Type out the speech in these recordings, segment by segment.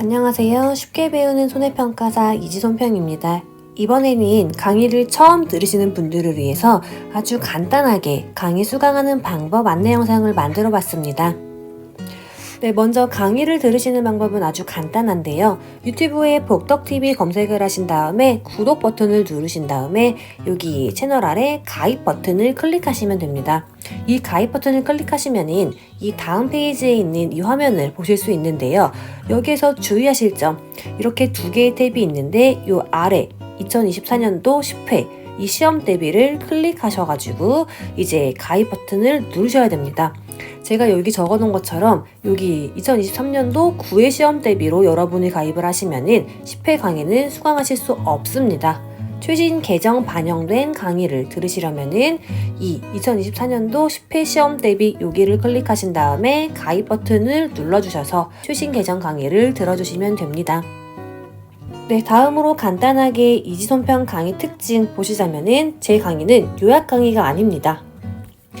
안녕하세요. 쉽게 배우는 손해평가사 이지손평입니다. 이번에는 강의를 처음 들으시는 분들을 위해서 아주 간단하게 강의 수강하는 방법 안내 영상을 만들어 봤습니다. 네, 먼저 강의를 들으시는 방법은 아주 간단한데요. 유튜브에 복덕TV 검색을 하신 다음에 구독 버튼을 누르신 다음에 여기 채널 아래 가입 버튼을 클릭하시면 됩니다. 이 가입 버튼을 클릭하시면은 이 다음 페이지에 있는 이 화면을 보실 수 있는데요. 여기에서 주의하실 점 이렇게 두 개의 탭이 있는데 이 아래 2024년도 10회 이 시험 대비를 클릭하셔가지고 이제 가입 버튼을 누르셔야 됩니다. 제가 여기 적어 놓은 것처럼 여기 2023년도 9회 시험 대비로 여러분이 가입을 하시면은 10회 강의는 수강하실 수 없습니다. 최신 개정 반영된 강의를 들으시려면은 이 2024년도 10회 시험 대비 여기를 클릭하신 다음에 가입 버튼을 눌러주셔서 최신 개정 강의를 들어주시면 됩니다. 네, 다음으로 간단하게 이지손평 강의 특징 보시자면은 제 강의는 요약 강의가 아닙니다.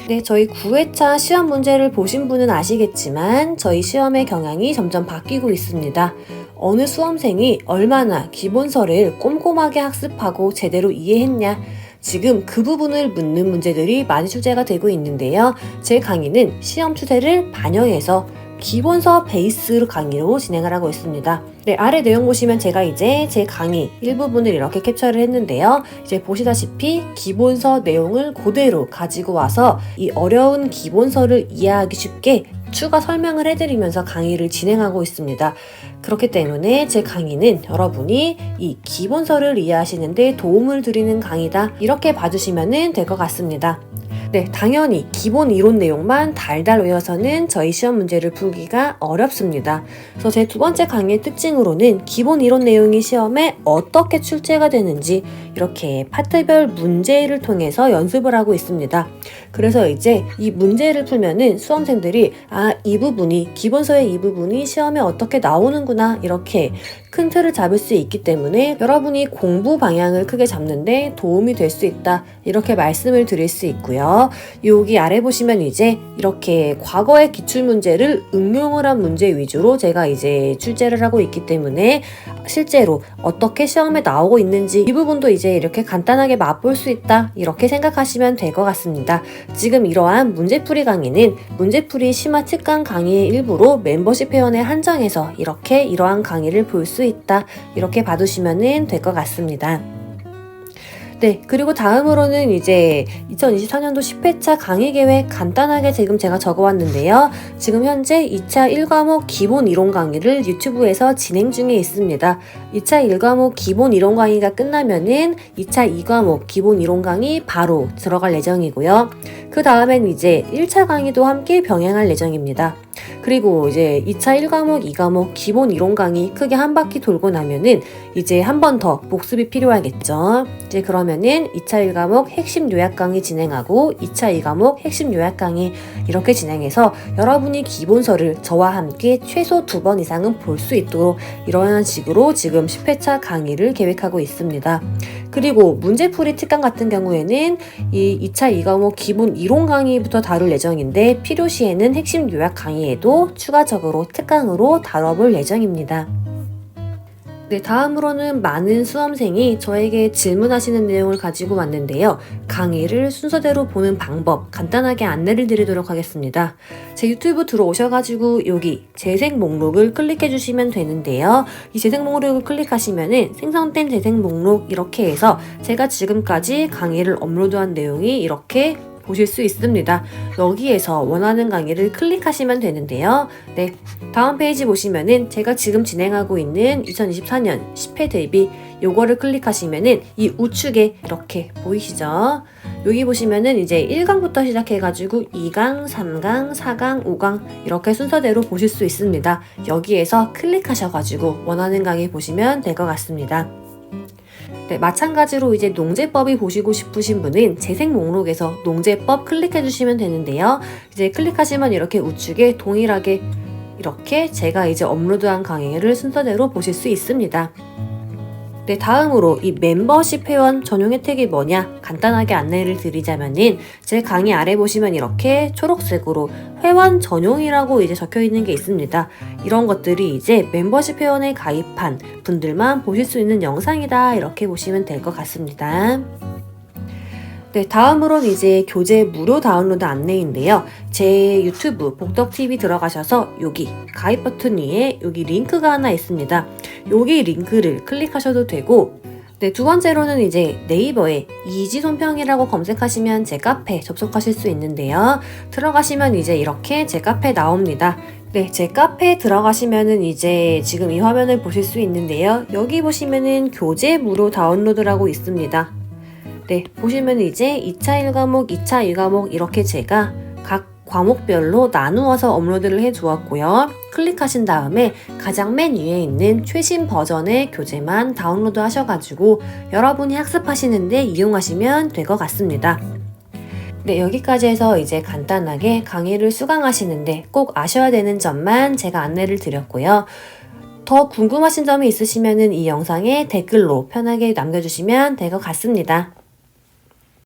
네, 저희 9회차 시험 문제를 보신 분은 아시겠지만 저희 시험의 경향이 점점 바뀌고 있습니다. 어느 수험생이 얼마나 기본서를 꼼꼼하게 학습하고 제대로 이해했냐 지금 그 부분을 묻는 문제들이 많이 출제가 되고 있는데요. 제 강의는 시험 추세를 반영해서 기본서 베이스 강의로 진행을 하고 있습니다. 네, 아래 내용 보시면 제가 이제 제 강의 일부분을 이렇게 캡처를 했는데요. 이제 보시다시피 기본서 내용을 그대로 가지고 와서 이 어려운 기본서를 이해하기 쉽게 추가 설명을 해드리면서 강의를 진행하고 있습니다. 그렇기 때문에 제 강의는 여러분이 이 기본서를 이해하시는데 도움을 드리는 강의다. 이렇게 봐주시면 될 것 같습니다. 네, 당연히 기본 이론 내용만 달달 외워서는 저희 시험 문제를 풀기가 어렵습니다. 그래서 제 두 번째 강의의 특징으로는 기본 이론 내용이 시험에 어떻게 출제가 되는지 이렇게 파트별 문제를 통해서 연습을 하고 있습니다. 그래서 이제 이 문제를 풀면은 수험생들이 아, 이 부분이 기본서의 이 부분이 시험에 어떻게 나오는구나 이렇게 큰 틀을 잡을 수 있기 때문에 여러분이 공부 방향을 크게 잡는데 도움이 될 수 있다 이렇게 말씀을 드릴 수 있고요. 여기 아래 보시면 이제 이렇게 과거의 기출 문제를 응용을 한 문제 위주로 제가 이제 출제를 하고 있기 때문에 실제로 어떻게 시험에 나오고 있는지 이 부분도 이제 이렇게 간단하게 맛볼 수 있다 이렇게 생각하시면 될 것 같습니다. 지금 이러한 문제풀이 강의는 문제풀이 심화 특강 강의의 일부로 멤버십 회원에 한정해서 이렇게 이러한 강의를 볼수 있다 이렇게 봐두시면 될 것 같습니다. 네, 그리고 다음으로는 이제 2024년도 10회차 강의 계획 간단하게 지금 제가 적어왔는데요. 지금 현재 2차 1과목 기본 이론 강의를 유튜브에서 진행 중에 있습니다. 2차 1과목 기본 이론 강의가 끝나면은 2차 2과목 기본 이론 강의 바로 들어갈 예정이고요. 그 다음엔 이제 1차 강의도 함께 병행할 예정입니다. 그리고 이제 2차 1과목, 2과목 기본 이론 강의 크게 한 바퀴 돌고 나면은 이제 한 번 더 복습이 필요하겠죠. 이제 그러면은 2차 1과목 핵심 요약 강의 진행하고 2차 2과목 핵심 요약 강의 이렇게 진행해서 여러분이 기본서를 저와 함께 최소 두 번 이상은 볼 수 있도록 이러한 식으로 지금 10회차 강의를 계획하고 있습니다. 그리고 문제풀이 특강 같은 경우에는 이 2차 2과목 기본 이론 강의부터 다룰 예정인데 필요시에는 핵심 요약 강의에도 추가적으로 특강으로 다뤄볼 예정입니다. 네, 다음으로는 많은 수험생이 저에게 질문하시는 내용을 가지고 왔는데요. 강의를 순서대로 보는 방법 간단하게 안내를 드리도록 하겠습니다. 제 유튜브 들어오셔가지고 여기 재생 목록을 클릭해 주시면 되는데요. 이 재생 목록을 클릭하시면은 생성된 재생 목록 이렇게 해서 제가 지금까지 강의를 업로드한 내용이 이렇게 보실 수 있습니다. 여기에서 원하는 강의를 클릭하시면 되는데요. 네. 다음 페이지 보시면은 제가 지금 진행하고 있는 2024년 10회 대비 요거를 클릭하시면은 이 우측에 이렇게 보이시죠? 여기 보시면은 이제 1강부터 시작해가지고 2강, 3강, 4강, 5강 이렇게 순서대로 보실 수 있습니다. 여기에서 클릭하셔가지고 원하는 강의 보시면 될 것 같습니다. 네, 마찬가지로 이제 농제법이 보시고 싶으신 분은 재생 목록에서 농제법 클릭해 주시면 되는데요. 이제 클릭하시면 이렇게 우측에 동일하게 이렇게 제가 이제 업로드한 강의를 순서대로 보실 수 있습니다. 네, 다음으로 이 멤버십 회원 전용 혜택이 뭐냐 간단하게 안내를 드리자면은 제 강의 아래 보시면 이렇게 초록색으로 회원 전용이라고 이제 적혀 있는 게 있습니다. 이런 것들이 이제 멤버십 회원에 가입한 분들만 보실 수 있는 영상이다 이렇게 보시면 될 것 같습니다. 네, 다음으로는 이제 교재 무료 다운로드 안내인데요. 제 유튜브 복덕TV 들어가셔서 여기 가입 버튼 위에 여기 링크가 하나 있습니다. 여기 링크를 클릭하셔도 되고 네, 두 번째로는 이제 네이버에 이지손평이라고 검색하시면 제 카페 접속하실 수 있는데요. 들어가시면 이제 이렇게 제 카페 나옵니다. 네, 제 카페에 들어가시면은 이제 지금 이 화면을 보실 수 있는데요. 여기 보시면은 교재 무료 다운로드라고 있습니다. 네, 보시면 이제 2차 1과목, 2차 2과목 이렇게 제가 각 과목별로 나누어서 업로드를 해 두었고요. 클릭하신 다음에 가장 맨 위에 있는 최신 버전의 교재만 다운로드 하셔가지고 여러분이 학습하시는데 이용하시면 될 것 같습니다. 네, 여기까지 해서 이제 간단하게 강의를 수강하시는데 꼭 아셔야 되는 점만 제가 안내를 드렸고요. 더 궁금하신 점이 있으시면 이 영상에 댓글로 편하게 남겨주시면 될 것 같습니다.